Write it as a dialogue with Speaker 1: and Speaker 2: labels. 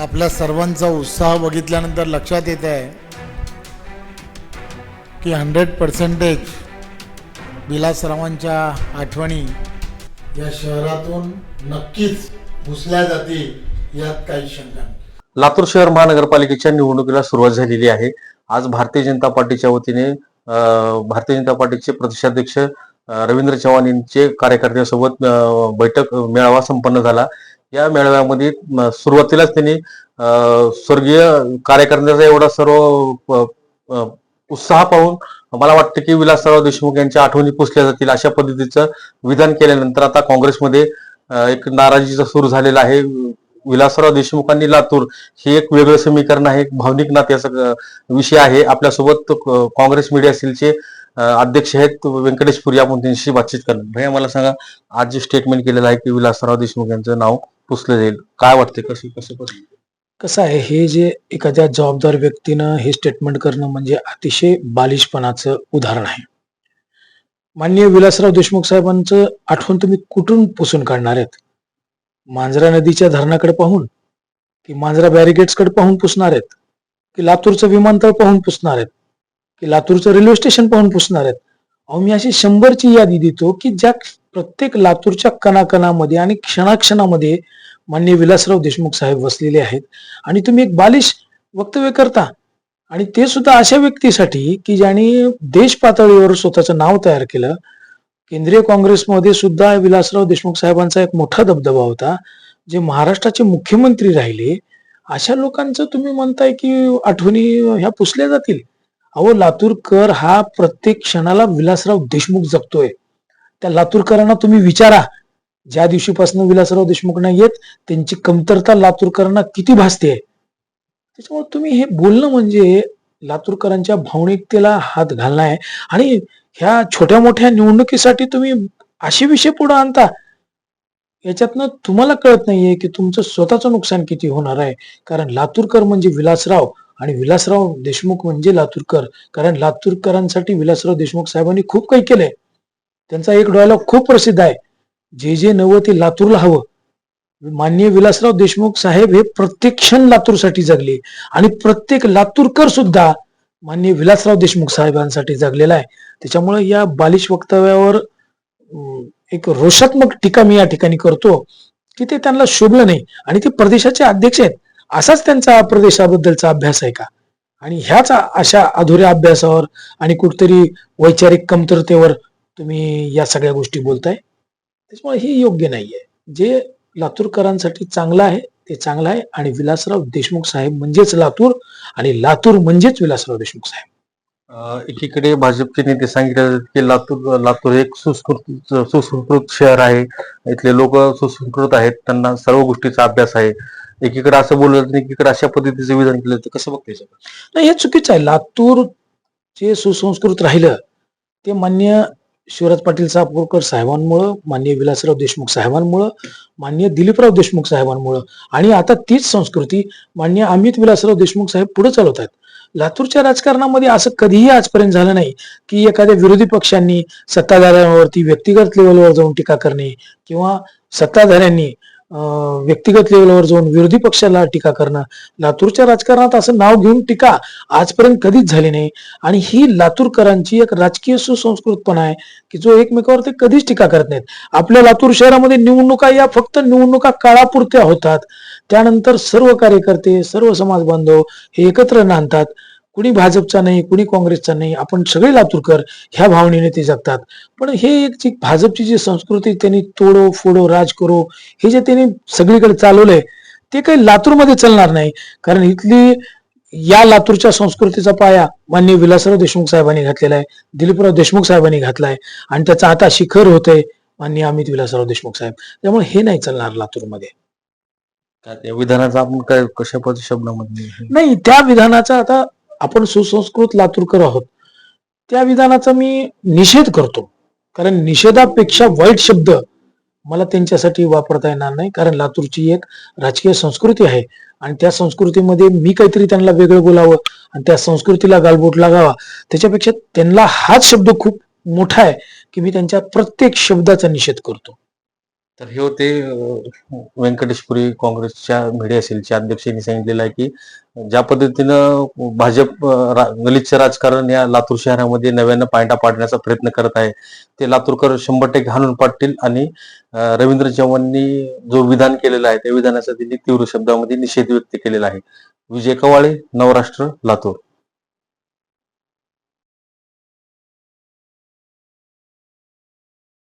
Speaker 1: आपल्या सर्वांचा उत्साह बघितल्यानंतर लक्षात येत आहे की हंड्रेड पर्सेंटेज विलासरावांच्या आठवणी या शहरातून नक्कीच घुसल्या जातील यात काही शंका नाही.
Speaker 2: लातूर शहर महानगरपालिकेच्या निवडणुकीला सुरुवात झालेली आहे. आज भारतीय जनता पार्टीच्या वतीने अं, भारतीय जनता पार्टीचे प्रदेशाध्यक्ष रवींद्र चव्हाण यांचे कार्यकर्त्यांसोबत बैठक मेळावा संपन्न झाला. या मेळाव्यामध्ये सुरुवातीलाच त्यांनी स्वर्गीय कार्यकर्त्यांचा एवढा सर्व प- उत्साह पाहून मला वाटतं की विलासराव देशमुख यांच्या आठवणी पुसल्या जातील अशा पद्धतीचं विधान केल्यानंतर आता काँग्रेसमध्ये एक नाराजीचा सुरू झालेला आहे. विलासराव देशमुखांनी लातूर हे एक वेगळं समीकरण आहे एक भावनिक नात्याचा विषय आहे. आपल्यासोबत काँग्रेस मीडिया सेलचे अध्यक्ष आहेत व्यंकटेशपुरी आपण त्यांच्याशी बातचीत करणार. भैया मला सांगा आज जे स्टेटमेंट केलेलं आहे की विलासराव देशमुख यांचं नाव पुसलं जाईल काय वाटते कशी कसं कसं
Speaker 3: कसं आहे हे जे एखाद्या जबाबदार व्यक्तीनं हे स्टेटमेंट करणं म्हणजे अतिशय बालिशपणाचं उदाहरण आहे. माननीय विलासराव देशमुख साहेबांचं आठवण तुम्ही कुठून पुसून काढणार आहेत? मांजरा नदीच्या धरणाकडे पाहून की मांजरा बॅरिगेट्सकडे पाहून पुसणार आहेत की लातूरचं विमानतळ पाहून पुसणार आहेत? की लातूरचं रेल्वे स्टेशन पाहून पुसणार आहेत. अहो मी अशी शंभरची यादी देतो की ज्या प्रत्येक लातूरच्या कणाकणामध्ये आणि क्षणाक्षणामध्ये माननीय विलासराव देशमुख साहेब वसलेले आहेत. आणि तुम्ही एक बालिश वक्तव्य करता. आणि ते सुद्धा अशा व्यक्तीसाठी की ज्यांनी देश पातळीवर स्वतःचं नाव तयार केलं. केंद्रीय काँग्रेसमध्ये सुद्धा विलासराव देशमुख साहेबांचा एक मोठा दबदबा होता. जे महाराष्ट्राचे मुख्यमंत्री राहिले अशा लोकांचं तुम्ही म्हणताय की आठवणी ह्या पुसल्या जातील. अहो लातूरकर हा प्रत्येक क्षणाला विलासराव देशमुख जगतोय. त्या लातूरकरांना तुम्ही विचारा ज्या दिवशीपासून विलासराव देशमुख नाही येत त्यांची कमतरता लातूरकरांना किती भासते? त्याच्यामुळे तुम्ही हे बोलणं म्हणजे लातूरकरांच्या भावनिकतेला हात घालणं आहे. आणि ह्या छोट्या मोठ्या निवडणुकीसाठी तुम्ही असे विषय पुढे आणता याच्यातनं तुम्हाला कळत नाहीये की तुमचं स्वतःचं नुकसान किती होणार आहे. कारण लातूरकर म्हणजे विलासराव आणि विलासराव देशमुख म्हणजे लातूरकर. कारण लातूरकरांसाठी विलासराव देशमुख साहेबांनी खूप काही केलंय. त्यांचा एक डायलॉग खूप प्रसिद्ध आहे. जे जे नवं ते लातूरला हवं. माननीय विलासराव देशमुख साहेब हे प्रत्येक क्षण लातूरसाठी जगले. आणि प्रत्येक लातूरकर सुद्धा माननीय विलासराव देशमुख साहेबांसाठी जगलेला आहे. त्याच्यामुळे या बालिश वक्तव्यावर एक रोषात्मक टीका मी या ठिकाणी करतो की ते त्यांना शोभलं नाही. आणि ते प्रदेशाचे अध्यक्ष आहेत. असाच त्यांचा प्रदेशाबद्दलचा अभ्यास आहे का? आणि ह्याच अशा अधुऱ्या अभ्यासावर आणि कुठतरी वैचारिक कमतरतेवर तुम्ही या सगळ्या गोष्टी बोलताय? त्याच्यामुळे हे योग्य नाहीये. जे लातूरकरांसाठी चांगलं आहे ते चांगलं आहे. आणि विलासराव देशमुख साहेब म्हणजेच लातूर आणि लातूर म्हणजेच विलासराव देशमुख साहेब.
Speaker 2: एकीकडे भाजपचे नेते सांगितले की लातूर लातूर हे एक सुसंस्कृत सुसंस्कृत शहर आहे. इथले लोक सुसंस्कृत आहेत. त्यांना सर्व गोष्टीचा अभ्यास आहे. एकीकडे असं बोललं एकीकडे अशा पद्धतीचं विधान केलं तर कसं बघते
Speaker 3: नाही हे चुकीचं आहे. लातूर जे सुसंस्कृत राहिलं ते मान्य शिवराज पाटील सापरकर साहेबांमुळं मान्य विलासराव देशमुख साहेबांमुळं मान्य दिलीपराव देशमुख साहेबांमुळं आणि आता तीच संस्कृती मान्य अमित विलासराव देशमुख साहेब पुढे चालवत आहेत. लातूरच्या राजकारणामध्ये असं कधीही आजपर्यंत झालं नाही की एखाद्या विरोधी पक्षांनी सत्ताधाऱ्यांवरती व्यक्तिगत लेवलवर जाऊन टीका करणे किंवा सत्ताधाऱ्यांनी व्यक्तिगत लेवलवर जाऊन विरोधी पक्षाला टीका करणं लातूरच्या राजकारणात असं नाव घेऊन टीका आजपर्यंत कधीच झाली नाही. आणि ही लातूरकरांची एक राजकीय सुसंस्कृतपणा आहे की जो एकमेकावर ते कधीच टीका करत नाहीत. आपल्या लातूर शहरामध्ये निवडणुका या फक्त निवडणुका काळापुरत्या होतात. त्यानंतर सर्व कार्यकर्ते सर्व समाज बांधव हे एकत्र नांदतात. कुणी भाजपचा नाही कुणी काँग्रेसचा नाही आपण सगळे लातूरकर ह्या भावनेने ते जगतात. पण हे एक जी भाजपची जी संस्कृती त्यांनी तोडो फोडो राज करो हे जे त्यांनी सगळीकडे चालवलंय ते काही लातूरमध्ये चालणार नाही. कारण इथली या लातूरच्या संस्कृतीचा पाया माननीय विलासराव देशमुख साहेबांनी घातलेला आहे दिलीपराव देशमुख साहेबांनी घातलाय आणि त्याचा आता शिखर होतंय माननीय अमित विलासराव देशमुख साहेब. त्यामुळे हे नाही चालणार लातूरमध्ये.
Speaker 2: त्या विधानाचा आपण काय कशा पद्धती शब्दामध्ये
Speaker 3: नाही त्या विधानाचा आता आपण सुसंस्कृत लातूरकर आहोत. त्या विधानाचा मी निषेध करतो. कारण निषेधापेक्षा वाईट शब्द मला त्यांच्यासाठी वापरता येणार नाही. कारण लातूरची एक राजकीय संस्कृती आहे. आणि त्या संस्कृतीमध्ये मी काहीतरी त्यांना वेगळं बोलावं आणि त्या संस्कृतीला गालबोट लागावा. त्याच्यापेक्षा त्यांना हाच शब्द खूप मोठा आहे की मी त्यांच्या प्रत्येक शब्दाचा निषेध करतो.
Speaker 2: तर हे होते व्यंकटेशपुरी काँग्रेसच्या मीडिया सेलचे अध्यक्ष यांनी सांगितलेलं आहे की ज्या पद्धतीनं भाजप गलिच्छ राजकारण या लातूर शहरामध्ये नव्यानं पायंडा पाडण्याचा प्रयत्न करत आहे ते लातूरकर शंभर टक्के हाणून पाडतील आणि रवींद्र चव्हाणनी जो विधान केलेलं आहे त्या विधानाचा त्यांनी तीव्र शब्दामध्ये निषेध व्यक्त केलेला आहे. विजय कवाळे नवराष्ट्र लातूर.